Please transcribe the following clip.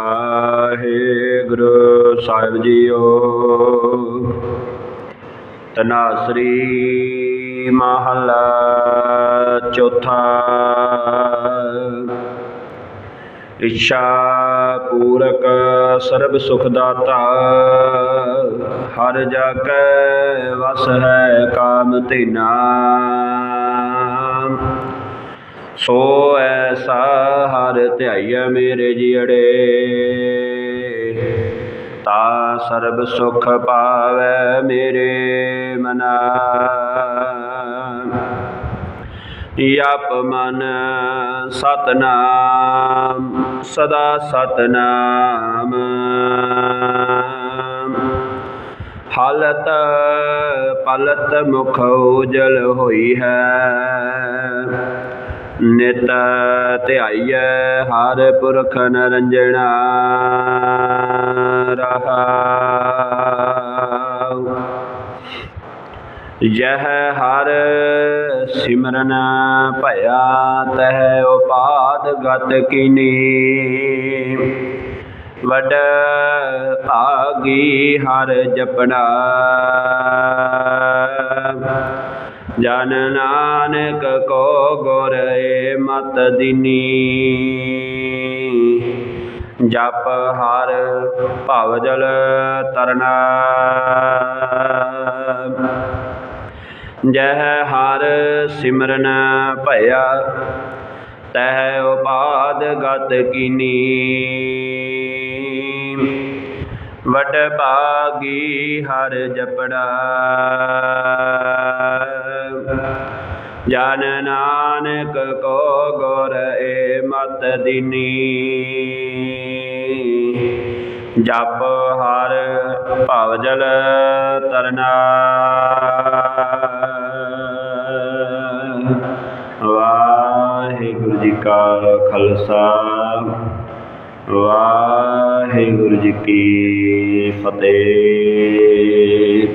ਵਾਹਿਗੁਰੂ ਸਾਹਿਬ JIO. ਤਨਾਸਰੀ ਮਹਲਾ ਚੌਥਾ। ਇੱਛਾ ਪੂਰਕ ਸਰਬ ਸੁਖ ਦਾਤਾ। ਹਰ ਜਾ ਕੈ ਵਸ ਹੈ ਕਾਮ ਧੀਨਾ। ਸੋ ਐਸਾ ਹਰ ਧਿਆਈਐ ਮੇਰੇ ਜੀੜੇ। ਤਾ ਸਰਬ ਸੁਖ ਪਾਵੈ ਮੇਰੇ ਮਨਾ। ਜਪ ਮਨ ਸਤਨਾਮ, ਸਦਾ ਸਤਨਾਮ। ਹਾਲਤ ਪਲਤ ਮੁਖ ਉਜਲ ਹੋਈ ਹੈ। ਨਿਤ ਧਿਆਈਐ ਹਰ ਪੁਰਖ ਨਰੰਜਣਾ ਰਹਾਉ ਜਹ ਹਰ ਸਿਮਰਨ ਭਇਆ ਤਹ ਉਪਾਦ ਗਤ ਕੀਨੀ। ਵਡ ਭਾਗੀ ਹਰ ਜਪਣਾ। ਜਨ ਨਾਨਕ ਕੋ ਗੁਰ ਏ ਮਤ ਦਿਨੀ। ਜਪ ਹਰ ਭਵ ਜਲ ਤਰਨਾ ਜਹ ਹਰ ਸਿਮਰਨ ਭਇਆ। ਤਹ ਉਪਾਦ ਗਤ ਕੀਨੀ। ਵਡ ਭਾਗੀ ਹਰ ਜਪੜਾ। ਜਨ ਨਾਨਕ ਕੋ ਗੁਰ ਏ ਮਤ ਦਿਨੀ। ਜਪ ਹਰ ਭਵ ਜਲ ਤਰਨਾ। ਵਾਹਿਗੁਰੂ ਜੀ ਕਾ ਖਾਲਸਾ। ਵਾਹਿਗੁਰੂ ਜੀ ਕੀ ਫਤਿਹ।